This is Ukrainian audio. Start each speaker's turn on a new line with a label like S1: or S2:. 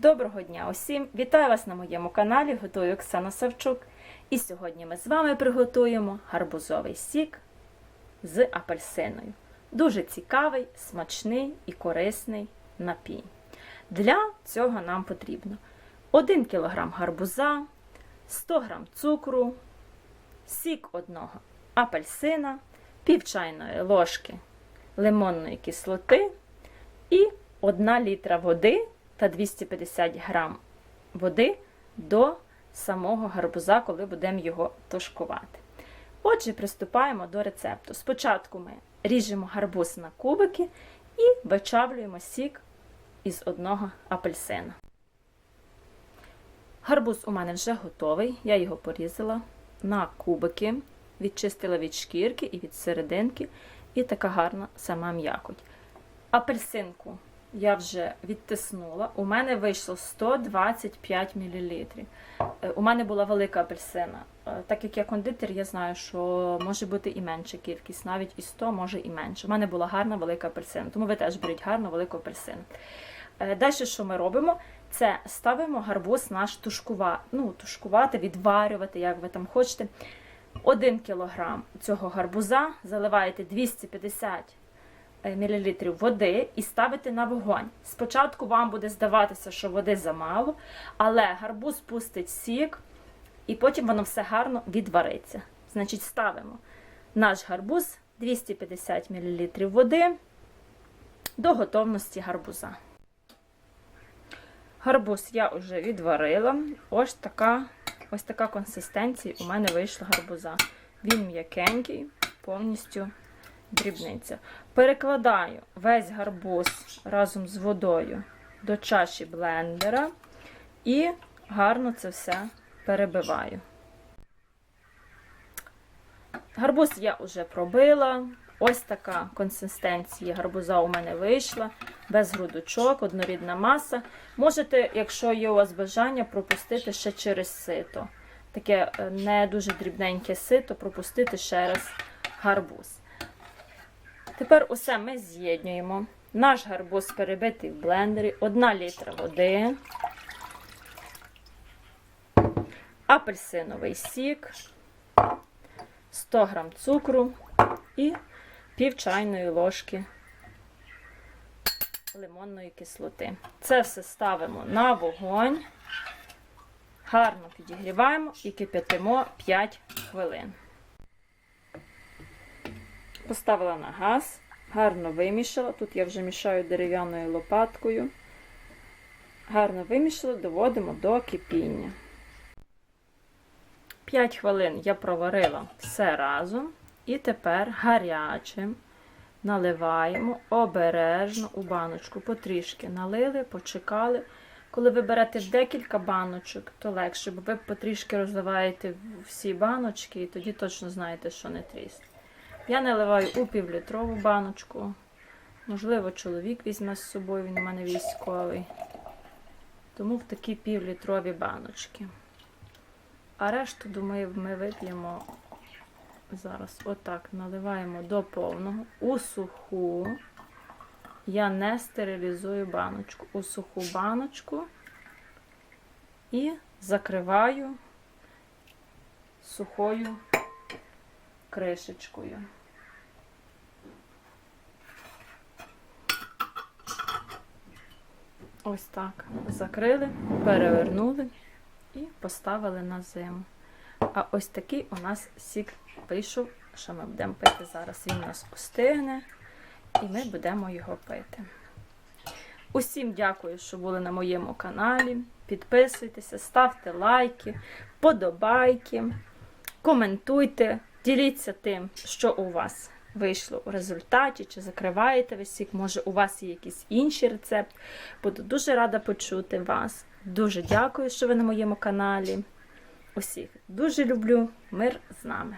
S1: Доброго дня усім! Вітаю вас на моєму каналі. Готую Оксана Савчук. І сьогодні ми з вами приготуємо гарбузовий сік з апельсиною. Дуже цікавий, смачний і корисний напій. Для цього нам потрібно 1 кг гарбуза, 100 г цукру, сік одного апельсина, пів чайної ложки лимонної кислоти і 1 літра води та 250 грам води до самого гарбуза, коли будемо його тушкувати. Отже, приступаємо до рецепту. Спочатку ми ріжемо гарбуз на кубики і вичавлюємо сік із одного апельсина. Гарбуз у мене вже готовий, я його порізала на кубики, відчистила від шкірки і від серединки, і така гарна сама м'якоть. Апельсинку я вже відтиснула. У мене вийшло 125 мл. У мене була велика апельсина. Е, Так як я кондитер, я знаю, що може бути і менша кількість, навіть і 100, може і менше. У мене була гарна велика апельсина, тому ви теж беріть гарну велику апельсину. Е, Далі, що ми робимо? Це ставимо гарбуз наш тушкувати, ну, тушкувати, відварювати, як ви там хочете. 1 кг цього гарбуза заливаєте 250 мл води і ставите на вогонь. Спочатку вам буде здаватися, що води замало, але гарбуз пустить сік, і потім воно все гарно відвариться. Значить, ставимо наш гарбуз 250 мл води до готовності гарбуза. Гарбуз я вже відварила. Ось така ось така консистенція у мене вийшла гарбуза. Він м'якенький, повністю дрібниця. Перекладаю весь гарбуз разом з водою до чаші блендера і гарно це все перебиваю. Гарбуз я вже пробила. Ось така консистенція гарбуза у мене вийшла, без грудочок, однорідна маса. Можете, якщо є у вас бажання, пропустити ще через сито. Таке е, не дуже дрібненьке сито, пропустити ще раз гарбуз. Тепер усе ми з'єднуємо. Наш гарбуз перебитий в блендері, 1 літра води, апельсиновий сік, 100 г цукру і пів чайної ложки лимонної кислоти. Це все ставимо на вогонь, гарно підігріваємо і кипятимо 5 хвилин. Поставила на газ, гарно вимішала. Тут я вже мішаю дерев'яною лопаткою. Гарно вимішала, доводимо до кипіння. 5 хвилин я проварила все разом. І тепер гарячим наливаємо обережно у баночку. Потрішки налили, почекали. Коли ви берете декілька баночок, то легше, бо ви потрішки розливаєте всі баночки, і тоді точно знаєте, що не трісне. Я наливаю у півлітрову баночку. Можливо, чоловік візьме з собою, він у мене військовий. Тому в такі півлітрові баночки. А решту, думаю, ми вип'ємо зараз отак наливаємо до повного. У суху. Я не стерилізую баночку. У суху баночку і закриваю сухою кришечкою. Ось так. Закрили, перевернули і поставили на зиму. А ось такий у нас сік вийшов, що ми будемо пити зараз. Він у нас остигне, і ми будемо його пити. Усім дякую, що були на моєму каналі. Підписуйтеся, ставте лайки, подобайки, коментуйте, діліться тим, що у вас вийшло у результаті, чи закриваєте ви сік, може у вас є якийсь інший рецепт. Буду дуже рада почути вас. Дуже дякую, що ви на моєму каналі. Усіх дуже люблю. Мир з нами.